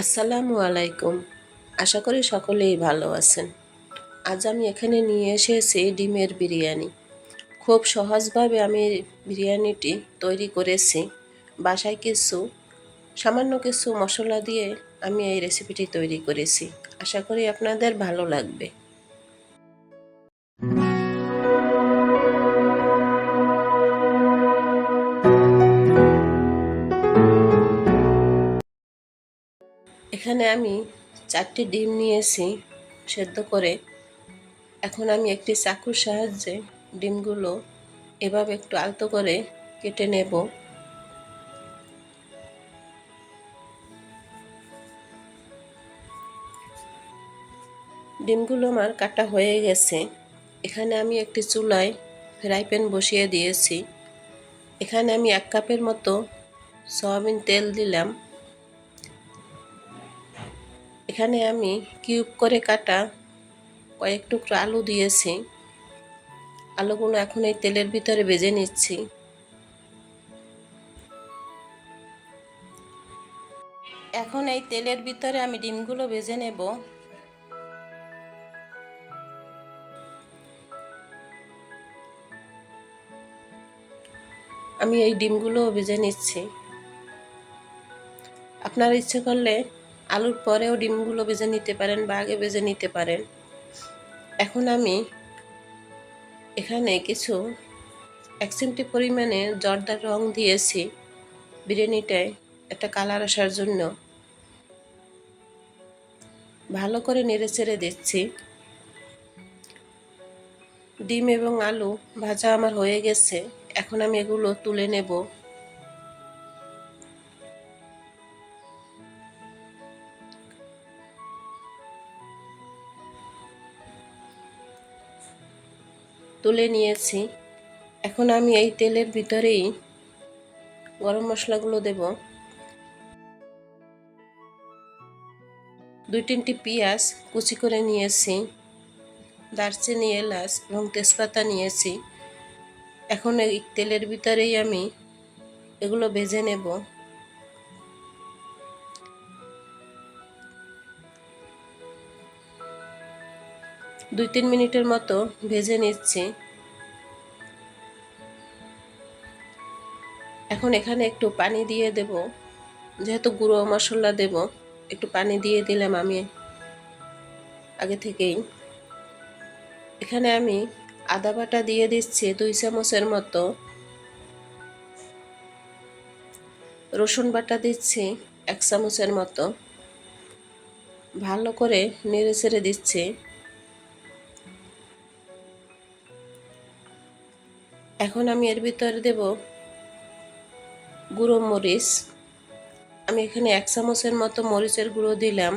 আসসালামু আলাইকুম। আশা করি সকলেই ভালো আছেন। আজ আমি এখানে নিয়ে এসেছি ডিমের বিরিয়ানি। খুব সহজভাবে আমি বিরিয়ানিটি তৈরি করেছি। বাসায় কিছু, সামান্য কিছু মশলা দিয়ে আমি এই রেসিপিটি তৈরি করেছি। আশা করি আপনাদের ভালো লাগবে। এখানে আমি চারটি ডিম নিয়েছি সেদ্ধ করে। এখন আমি একটি চাকুর সাহায্যে ডিমগুলো এভাবে একটু আলতো করে কেটে নেব। ডিমগুলো আমার কাটা হয়ে গেছে। এখানে আমি একটি চুলায় ফ্রাই প্যান বসিয়ে দিয়েছি। এখানে আমি এক কাপের মতো সয়াবিন তেল দিলাম। এখানে আমি কিউব করে কাটা কয়েক টুকরো আলু দিয়েছি। আলুগুলো এখন এই তেলের ভিতরে ভেজে নিচ্ছি। এখন এই তেলের ভিতরে আমি ডিমগুলো ভেজে নেব। আমি এই ডিমগুলো ভেজে নিচ্ছি। আপনার ইচ্ছে করলে আলুর পরেও ডিমগুলো ভেজে নিতে পারেন বা আগে ভেজে নিতে পারেন। এখন আমি এখানে কিছু এক পরিমাণে জর্দার রং দিয়েছি বিরিয়ানিটায় একটা কালার আসার জন্য। ভালো করে নেড়ে চেড়ে দিচ্ছি। ডিম এবং আলু ভাজা আমার হয়ে গেছে। এখন আমি এগুলো তুলে নেব। তুলে নিয়েছি। এখন আমি এই তেলের ভিতরেই গরম মশলাগুলো দেব। দুই তিনটি পেঁয়াজ কুচি করে নিয়েছি, দারচিনি, এলাচ এবং তেজপাতা নিয়েছি। এখন এই তেলের ভিতরেই আমি এগুলো ভেজে নেব। দুই তিন মিনিটের মতো ভেজে নিচ্ছি। এখন এখানে একটু পানি দিয়ে দেব। যেহেতু গুঁড়ো মশলা দেব, একটু পানি দিয়ে দিলাম আমি আগে থেকেই। এখানে আমি আদা বাটা দিয়ে দিচ্ছি দুই চামচের মতো। রসুন বাটা দিচ্ছি এক চামচের মতো। ভালো করে নেড়ে ছেড়ে দিচ্ছি। এখন আমি এর ভিতরে দেব গুঁড়ো মরিচ। আমি এখানে এক চামচের মতো মরিচের গুঁড়ো দিলাম।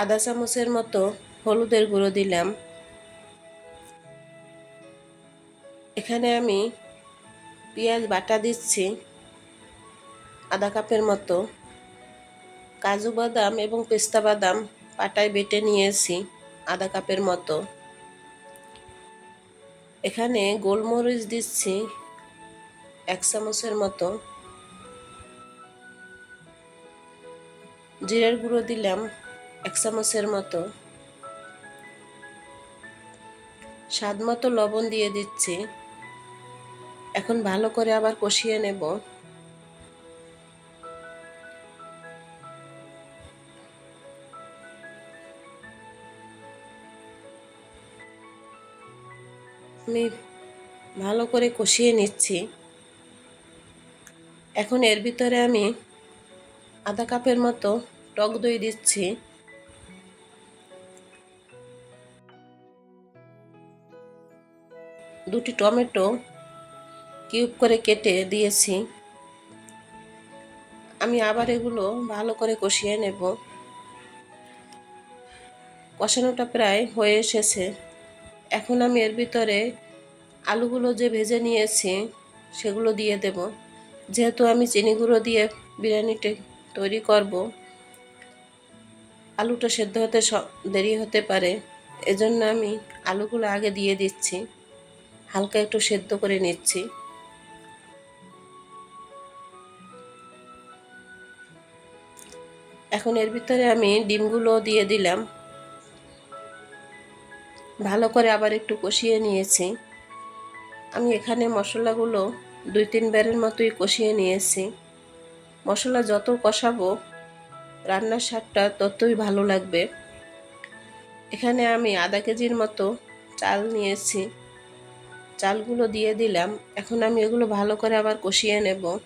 আধা চামচের মতো হলুদের গুঁড়ো দিলাম। এখানে আমি পেঁয়াজ বাটা দিচ্ছি, আধা কাপের মতো। কাজু বাদাম এবং পেস্তা বাদাম পাটায় বেটে নিয়েছি, আধা কাপের মতো। এখানে গোলমরিচ দিচ্ছি এক চামচের মতো। জিরের গুঁড়ো দিলাম এক চামচের মতো। স্বাদ মতো লবণ দিয়ে দিচ্ছি। এখন ভালো করে আবার কষিয়ে নেব। আমি ভালো করে কষিয়ে নিচ্ছি। এখন এর ভিতরে আমি আধা কাপের মতো টক দই দিচ্ছি। দুটি টমেটো কিউব করে কেটে দিয়েছি। আমি আবার এগুলো ভালো করে কষিয়ে নেব। কষানোটা প্রায় হয়ে এসেছে। এখন আমি এর ভিতরে আলুগুলো যে ভেজে নিয়েছি, সেগুলো দিয়ে দেব। যেহেতু আমি চিনি গুঁড়ো দিয়ে বিরিয়ানিটা তৈরি করব, আলুটা সেদ্ধ হতে দেরি হতে পারে। এজন্য আমি আলুগুলো আগে দিয়ে দিচ্ছি। হালকা একটু সেদ্ধ করে নিচ্ছি। এখন এর ভিতরে আমি ডিমগুলো দিয়ে দিলাম। ভালো করে আবার একটু কষিয়ে নিয়েছি। আমি এখানে মশলাগুলো দুই তিন বারের মতোই কষিয়ে নিয়েছি। মশলা যত কষাবো, রান্নার স্বাদটা ততই ভালো লাগবে। এখানে আমি আধা কেজির মতো চাল নিয়েছি। চালগুলো দিয়ে দিলাম। এখন আমি এগুলো ভালো করে আবার কষিয়ে নেব।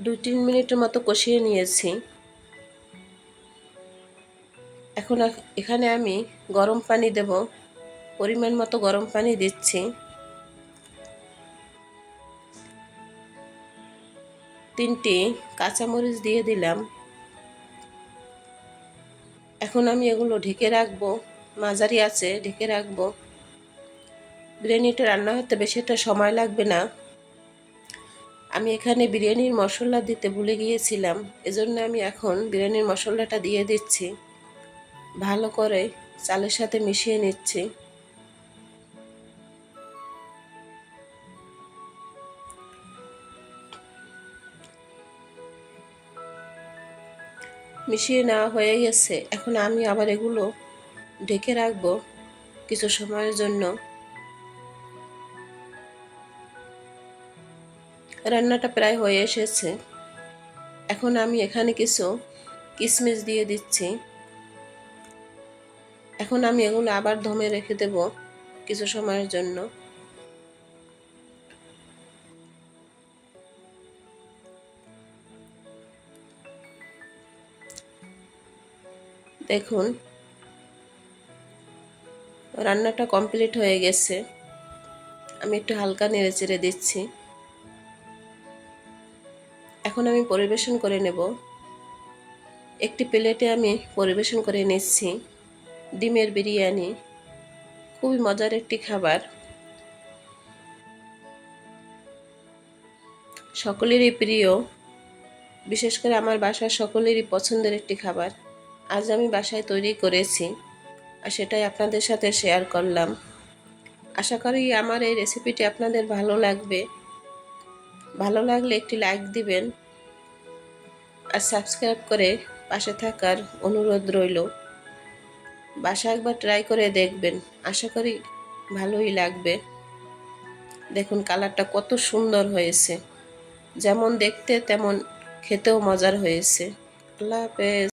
দুই তিন মিনিটের মতো কষিয়ে নিয়েছি। এখন এখানে আমি গরম পানি দেব। পরিমাণ মতো গরম পানি দিচ্ছি। তিনটি কাঁচামরিচ দিয়ে দিলাম। এখন আমি এগুলো ঢেকে রাখব। মাঝারি আছে, ঢেকে রাখব। বিরিয়ানিটা রান্না হতে বেশি একটা সময় লাগবে না। আমি এখানে বিরিয়ানির মশলা দিতে ভুলে গিয়েছিলাম। এজন্য আমি এখন বিরিয়ানির মশলাটা দিয়ে দিচ্ছি। ভালো করে চালের সাথে মিশিয়ে নিচ্ছি। মিশিয়ে নেওয়া হয়ে গেছে। এখন আমি আবার এগুলো ঢেকে রাখব কিছু সময়ের জন্য। রান্নাটা প্রায় হয়ে এসেছে। এখন আমি এখানে কিছু কিশমিশ দিয়ে দিচ্ছি। এখন আমি এগুলো আবার ধমে রেখে দেব কিছু সময়ের জন্য। দেখুন, রান্নাটা কমপ্লিট হয়ে গেছে। আমি একটু হালকা নেড়ে চেড়ে দিচ্ছি। এখন আমি পরিবেশন করে নেব। একটি প্লেটে আমি পরিবেশন করে নিচ্ছি। ডিমের বিরিয়ানি। খুবই মজার একটি খাবার। সকলেরই প্রিয়, বিশেষ করে আমার বাসার সকলেরই পছন্দের একটি খাবার। আজ আমি বাসায় তৈরি করেছি আর সেটাই আপনাদের সাথে শেয়ার করলাম। আশা করি আমার এই রেসিপিটি আপনাদের ভালো লাগবে। ভালো লাগলে একটি লাইক দিবেন। আর সাবস্ক্রাইব করে পাশে থাকার অনুরোধ রইল। বাসা একবার ট্রাই করে দেখবেন। আশা করি ভালোই লাগবে। দেখুন কালারটা কত সুন্দর হয়েছে। যেমন দেখতে তেমন খেতেও মজার হয়েছে। আল্লাহ হাফেজ।